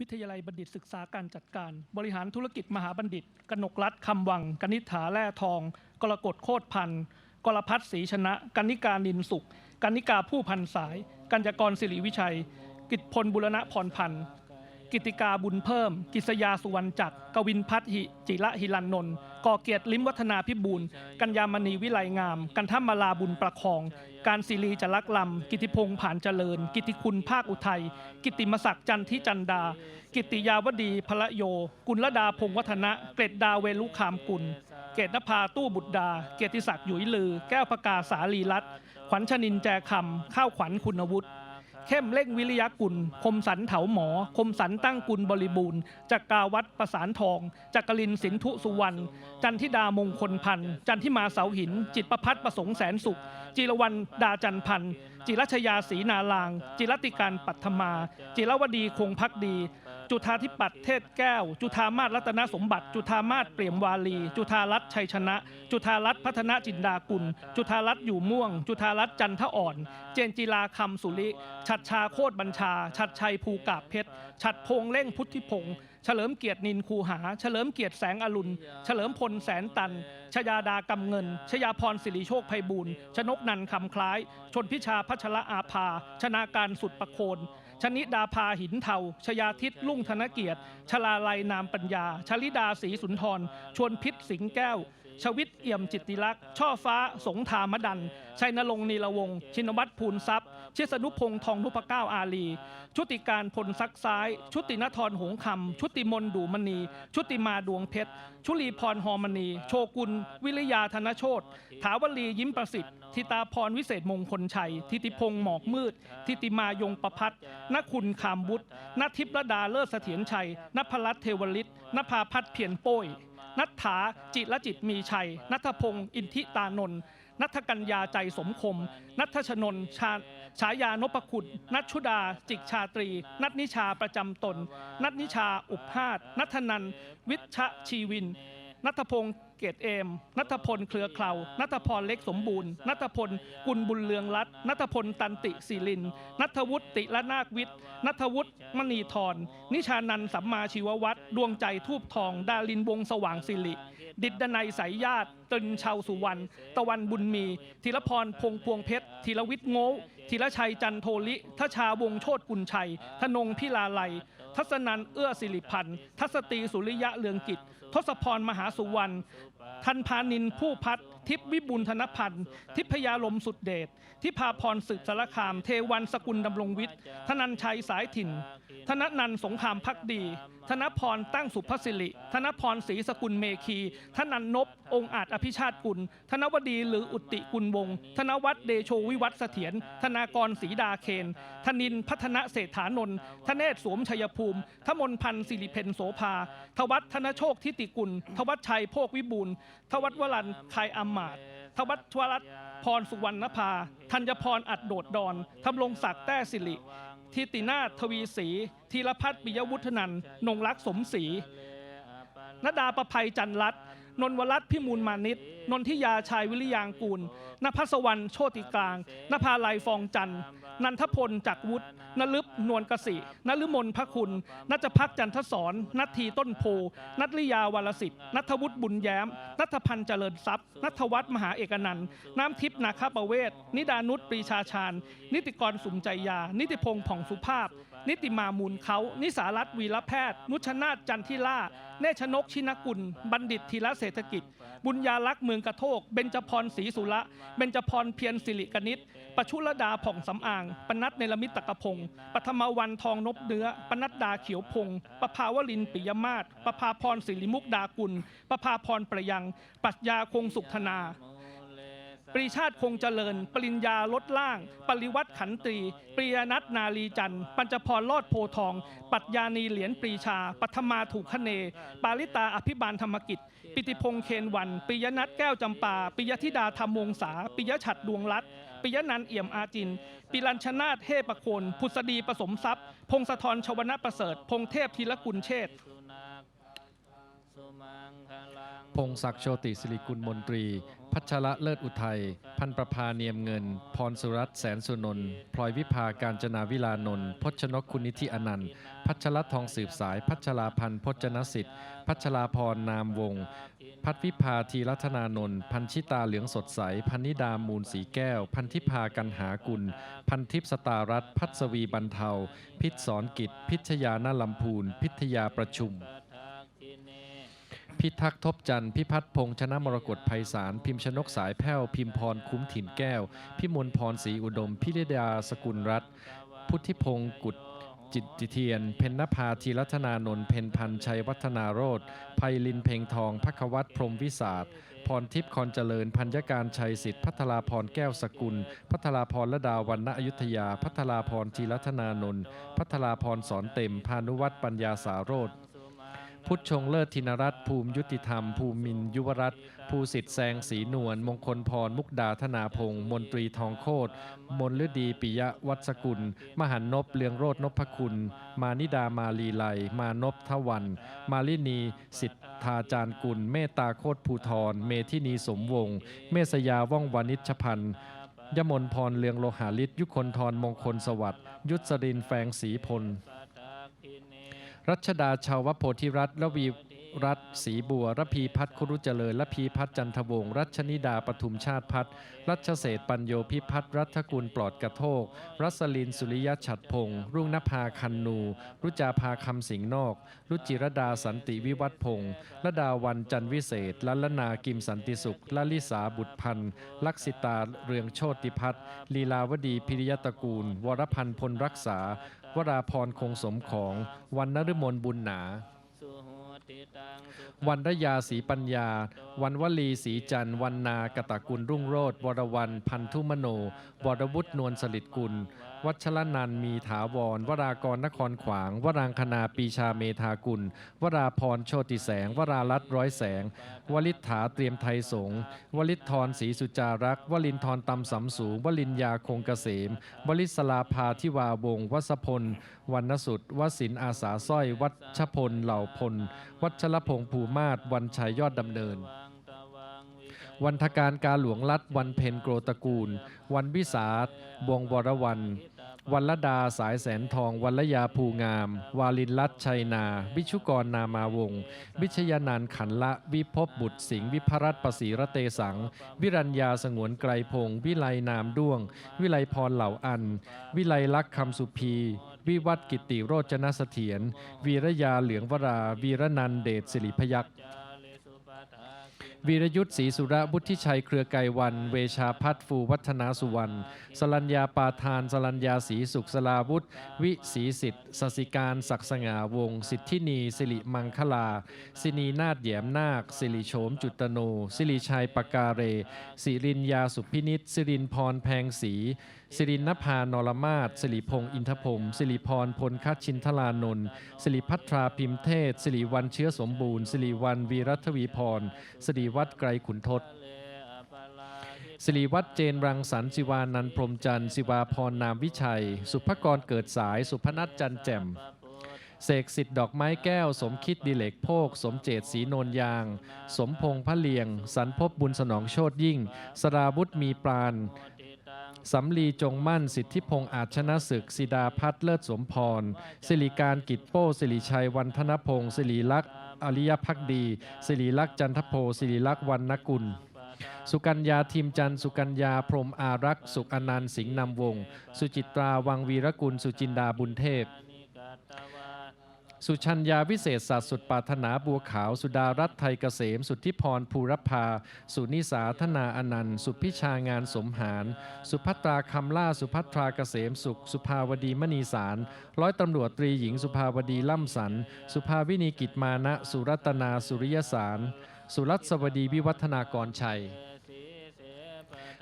วิทยาลัยบัณฑิตศึกษาการจัดการ บริหารธุรกิจมหาบัณฑิต กนกรัฐคำวัง กนิษฐาแร่ทอง กรกฎโคตรพันธ์กรพัฒศรีชนะ กนิกานินสุขกนิกาผู้พันสาย กัญจกรศิริวิชัย กิจพลบุรณะพรพันธ์ กิติกาบุญเพิ่ม กิษยาสุวรรณจักร กวินพัฒหิจิระหิรันนนท์ก่อเกียรติลิ้มวัฒนาพิบูลกัญญามณีวิไลงาม กันทัมาลาบุญประคอง การศิรีจรักลำ กิติพงษ์ผ่านเจริญ กิติคุณภาคอุทัย กิติมศักดิ์จันทิจันดา กิติยาวดีพระโย กุลดาพงวัฒนะ เกรดดาเวลุคามกุล เกตนภาตู้บุตรดา เกียรติศักดิ์หยุยลือ แก้วพกาสาลีรัตขวัญชนินแจคำข้าวขวัญคุณวุฒิ เข้มเล่งวิริยะกุล คมสันเถาหมอ คมสันตั้งกุลบริบูรณ์จักกาวัดประสานทองจักรินสินทุสุวรรณจันทิดามงคลพันธ์จันทิมาเสาหิน จิตประพัฒประสงค์แสนสุข จิรวรรณดาจันพันธ์จิรัชยาศรีนาลาง จิรติการปัทมา จิรวดีคงพักดี จุธาธิปัตย์เทศแก้ว จุธามาศรัตนสมบัติ จุธามาศเปลี่ยมวาลี จุธารัตน์ชัยชนะ จุธารัตน์พัฒนาจินดากุล จุธารัตน์อยู่ม่วง จุธารัตน์จันทอ่อน เจนจีลาคำสุริ ชัดชาโคตรบัญชา ชัดชัยภูกาบเพชร ชัดพงเล่งพุทธิพงษ์เฉลิมเกียรตินินคูหา เฉลิมเกียรติแสงอรุณ เฉลิมพลแสนตัน ชยาดากำเงิน ชยาพรสิริโชคไพบูลย์ชนกนันคำคล้าย ชนพิชาพัชระอาภา ชนาการสุดประโคน ชนิดาภาหินเทาชยาทิตลุ่งธนเกียรติชลาลัยนามปัญญา ชลิดาศรีสุนทร ชวนพิษสิงแก้ว ชวิตเอี่ยมจิตติลักษ์ ช่อฟ้า สงธามดัน ชัยนรงค์นีละวงศ์ชินวัตรภูลทรัพย์ชิสนุพงษ์ทองนุพเก้าอาลีชุติการพลซักซ้าย ชุตินทรหงคำ ชุติมนดูมณี ชุติมาดวงเพชร ชุลีพรหอมณี โชกุล วิริยาธนโชตถาวลียิ้มประสิทธิ์ทิตาพรวิเศษมงคลชัย ทิติพงษ์หมอกมืด ทิติมายงประพัฒนคุณคามวุฒินทิพรดาเลิศเสถียรชัยนภรัตเทวฤทธิ์นภาพัฒเพียรโป้ย นัทธาจิรจิตมีชัย นัทพงศ์อินทิตานนท์นัทกัญญาใจสมคม นัทชนน์ชาฉายานพคุณ นัทชุดา จิกชาตรี นัทนิชาประจำตน นัทนิชาอุพาสนัทนัน วิชชีวิน นัทพงศ์เกตเอม นัทพลเครือเคลานัทพรเล็กสมบูรณ์ นัทพลกุลบุญเลืองรัตนัทพลตันติศิลิน นัทวุฒิติละนาควิทย์นัทวุฒิมณีธรนิชานันสัมมาชีววัตรดวงใจทูบทอง ดาลินวงสว่างสิริ ดิดดนัยสายญาติตรินชาวสุวรรณ ตะวันบุญมี ธีรพรพงพวงเพชร ธีรวิทย์โง่ธีรชัยจันโทลิ ทชาวงโชตกุลชัย ธนงพิลาไลยทัศนันเอื้อสิริพันธ์ ทัศตีสุริยะเลืองกิจ ทศพรมหาสุวรรณทันพานินผู้พัฒ ทิพย์วิบุญธนพันธ์ ทิพยาลมสุดเดชทิพาพรสืบสารคาม เทวันสกุลดำรงวิทย์ ธนันชัยสายถิ่น ธนนันท์สงครามพักดี ธนพรตั้งสุภสิริ ธนพรศรีสกุลเมคี ธนันนบองค์อาจอภิชาติกุล ธนวดีหรืออุติกุลวงศ์ธนวัฒน์เดโชวิวัฒน์เสถียร ธนากรศรีดาเคน ธนินพัฒนเศรษฐานนท์ธเนศสวมชัยภูมิทมนพันธ์สิริเพนโสภา ทวัฒธนโชคทิติกุล ทวัฒชัยโภควิบูลย์ทวัฒวรันคายอามาตทวัฒวรัตน์พรสุวรรณภา ธัญพรอัดโดดดอนทำรงศักดิ์แต้สิริทิตินาทวีศรีธีรพัฒน์ปิยวุฒนันนงรักสมศรีนดาประภัยจันรัตน์ นนวรัตพิมูลมานิตนนทิยาชายวิริยางกูลนภัสวรรณโชติกลางนภาลัยฟองจันทร์นันทพลจักรวุฒินลึบนวลกสินฤมลพระคุณนัจพักจันทศรนัททีต้นโพนัทลิยาวรสิทธิ์นัทวุฒิบุญแย้มนัทพันธ์เจริญทรัพย์นัทวัฒน์มหาเอกนันท์น้ำทิพย์นาคาประเวศนิดานุชปรีชาชาญนิติกรสุมใจยา นิติพงษ์ผ่องสุภาพ นิติมามูลเขานิสารัตวีรแพทย์ นุชนาถจันทิล่าเนชนกชินกุล บัณฑิตธีรเศรษฐกิจ บุญญาลักษ์เมืองกระโทก เบญจพรศรีสุระเบญจพรเพียรสิริกนิษฐ์ปชุรดาผ่องสำอาง ปนัดเนรมิตตะกพงปฐมวันทองนบเนื้อ ปนัดดาเขียวพงศ์ประภาวลินปิยมาศประภาพรศิริมุกดากุลประภาพรประยัง ปัชญาคงสุขธนา ปรีชาติคงเจริญ ปริญญาลดล่าง ปริวัติขันตรี ปริยนัทนาลีจันทร์ ปัญจพรลอดโพทอง ปัตยานีเหรียญปรีชา ปัทมาถูกคเน ปาลิตาอภิบาลธรรมกิจ ปิติพงษ์เคนวัน ปิยนัทแก้วจำปา ปิยธิดาธรรมวงศา ปิยฉัตรดวงรัตน์ปิยนันเอี่ยมอาจิน ปิรัญชนาถเทพประโคนผุษดีผสมทรัพย์ พงศธรชวนะประเสริฐ พงเทพธีรกุลเชษ พงศักดิ์โชติสิริกุลมนตรี พัชระเลิศอุทัย พันประภาเนียมเงิน พรสุรัตแสนสุนนท์พลอยวิภาการจนาวิลานนท์พจนกคุณนิธิอนันต์พัชรทองสืบสาย พัชราพันธ์พจนสิทธิ์ พัชราพรนามวงศ์พัทวิภาทีรัตนานนท์พันชิตาเหลืองสดใส พันนิดามูลสีแก้ว พันธิพากันหากุล พันทิพสตารัตพัศวีบรรเทา พิษสอนกิจ พิชยานาลำพูน พิทยาประชุม พิทักษ์ทบจันทร์พิพัฒน์พงษ์ชนะมรกตไพศาล พิมพ์ชนกสายแพ้ว พิมพรคุ้มถิ่นแก้ว พิมลพรศรีอุดม พิริดาสกุลรัตน์พุทธิพงศ์กุฎจิตติเทียน เพนนภาธีรัตนานนท์เพนพันชัยวัฒนาโรธไพลินเพลงทองพักวัตรพรมวิสาทพรทิพย์คอนเจริญ พัญญการชัยสิทธิ์พัทราพรแก้วสกุล พัทราพรละดาวันณอยุธยา พัทราพรธีรัตนานนท์พัทราพรสอนเต็ม พานุวัตรปัญญาสาโรธ พุทธชงเลิศธินรัตน์ภูมิยุติธรรม ภูมินยุวรัตภูสิทธิ์แซงศรีนวลมงคลพรมุกดาธนาพงศ์มนตรีทองโคตรมนฤดีปิยะวัศกุล มหันนพเลืองโรจนพคุณ มานิดามาลีไลมานพทวัน มาลินี สิทธาจารกุล เมตตาโคตรภูทรเมธินีสมวงศ์เมษยาว่องวานิชพันธ์ยมนพรเลืองโลหาลิศยุคนทรมงคลสวัสดิ์ยุทธสรินแฝงศรีพล รัชดาชาวโพธิรัตน์ระวี รัตศรีบัวรพีพัฒน์คุรุเจริญระพีพัฒน์จันทวงศ์รัชนิดาปทุมชาติพัฒน์รัชเศษปัญโยพิพัฒน์รัฐกุลปลอดกระโทก รัสลินสุริยะฉัดพงศ์รุ่งนภาคันนู รุจาภาคำสิงนอก รุจิรดาสันติวิวัฒพงศ์ระดาวันจันวิเศษละลนากิมสันติสุขละลิสาบุตรพันธ์ลักษิตาเรืองโชติพัฒน์ลีลาวดีพิริยตระกูล วรพันธ์พลรักษา วราพรคงสมของวันนฤมลบุญหนา วันรยาศรีปัญญา วันวลีศรีจันทร์วันนากตะกุลรุ่งโรธวรวันพันธุมโนวรวุฒินวลสลิดกุลวัชรนันมีถาวร วรากรนครขวาง วรางคณาปีชาเมธากุล วราพรโชติแสง วรารัตร้อยแสง วลิษฐาเตรียมไทยสงวลิศธรศรีสุจารัก วลินทรตำสำสูง วลินยาคงเกษม วลิศลาภาทิวาวง วัสพลวรรณสุดวสินอาสาสร้อย วัชพลเหล่าพล วัชรพงษ์ภูมาศวันชัยยอดดำเนิน วันทการการหลวงรัฐวันเพ็ญโกรตระกูล วันวิสาทบวงวรวัน วันละดาสายแสนทอง วันละยาภูงาม วาลินรัตชัยนา วิชุกรนามาวง วิชยานันขันละ วิภพบุตรสิงห์วิพรัตประสีระเตสัง วิรัญญาสงวนไกรพงศ์วิไลนามด้วง วิไลพรเหล่าอัน วิไลลักษ์คำสุพีวิวัฒน์กิติโรจนสเสถียรวีรยาเหลืองวรา วีรนันเดชสิริพยักษ์ วีรยุทธศรีสุระบุทธิชัยเครือไกรวัน เวชาพัฒน์ฟูวัฒนาสุวรรณสลัญญาปาทาน สลัญญาศรีสุขสลาวุธ วิศรีสิทธิ์สสิการศักสง่าวง สิทธินี สิริมังคลา สินีนาฏแยมนาค สิริโฉมจุตโน สิริชัยปกาเร สิรินยาสุพินิษสิรินพรแพงศรีสิรินนภานรมาศสิริพงษ์อินทพรมสิริพรพลคัชินทลานนท์สิริพัทราพิมเทศสิริวันเชื้อสมบูรณ์สิริวันวีรัตวีพรสิริวัฒน์ไกรขุนทศสิริวัฒน์เจนรังสรรค์สิวานันทพรมจันทร์สิวาพรนามวิชัย สุภกรเกิดสายสุพนัทจันแจ่มเสกสิทธิ์ดอกไม้แก้ว สมคิดดิเลกโภคสมเจตศรีนนยาง สมพงษ์พระเลียง สันพบบุญสนองโชตยิ่ง สราวุธมีปราณ สำลีจงมั่นสิทธิพงษ์อาจชนะศึกสิดาพัฒเลิศสมพร สิริการกิจโป้สิริชัยวันธนพงศ์สิริลักษณ์อริยพักดี สิริลักษณ์จันทโพสิริลักษณ์วันนกุล สุกัญญาทีมจันทร์สุกัญญาพรมอารักษ์สุขอนันต์สิงห์นำวง สุจิตราวังวีรกุล สุจินดาบุญเทพ สุชัญญาวิเศษสัตว์สุดปารถนาบัวขาว สุดารัตไทยเกษม สุทธิพรภูรพา สุนิสาธนาอนันต์ สุพิชางานสมหาร สุภัตราคำล่า สุภัตราเกษมสุข สุภาวดีมณีสาร ร้อยตำรวจตรีหญิงสุภาวดีล่ำสัน สุภาวินีกิจมานะ สุรัตนาสุริยสาร สุรัตสวดีวิวัฒนากรชัย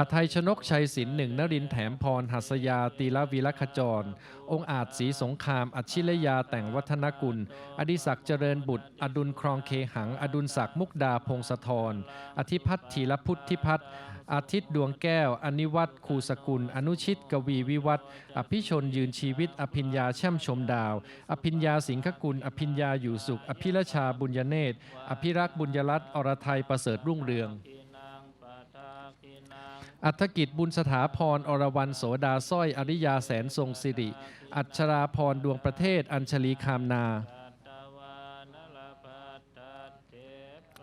หทัยชนกชัยศิลป์หนึ่งนรินทร์แถมพร หัสยา ตีละวีรขจร องค์อาจศรีสงคราม อัจฉิรยาแต่งวัฒนกุล อดิศักดิ์เจริญบุตร อดุลครองเคหัง อดุลศักดิ์มุกดาพงศธร อธิพัฒน์ธีรพุทธิพัฒน์อาทิตย์ดวงแก้ว อนิวัตรคูสกุล อนุชิตกวีวิวัฒน์อภิชนยืนชีวิต อภิญญาแช่มชมดาว อภิญญาสิงคกุล อภิญญาอยู่สุข อภิรชาบุญญเนตรอภิรักษ์บุญยรัตน์อรไทยประเสริฐรุ่งเรือง อัฐกิจบุญสถาพรอรวรรณโสดาสร้อยอริยาแสนทรงสิริ อัชราพรดวงประเทศอัญชลีคามนา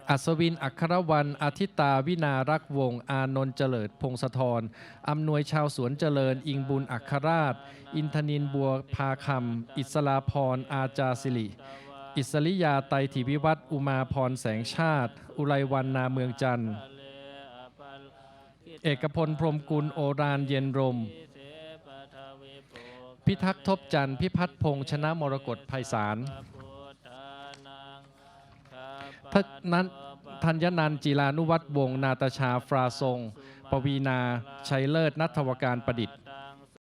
อัศวินอัครวันอาทิตาวินารักวง อานนท์เจริญพงศธรอำนวยชาวสวนเจริญ อิงบุญอัครราช อินทนินบัวพาคำอิสลาพรอาจาสิริอิสริยาไตถิวิวัฒน์อุมาพรแสงชาติ อุไรวันนาเมืองจันทร์ เอกพลพรหมกุลโอรานเย็นรม พิทักษ์ทบจันทร์พิพัฒน์พงษ์ชนะมรกตไพศาลทนั้นธัญนันจีลานุวัตวง นาตาชา ฟราทรง ปวีนา ชัยเลิศ นัทวการประดิษฐ์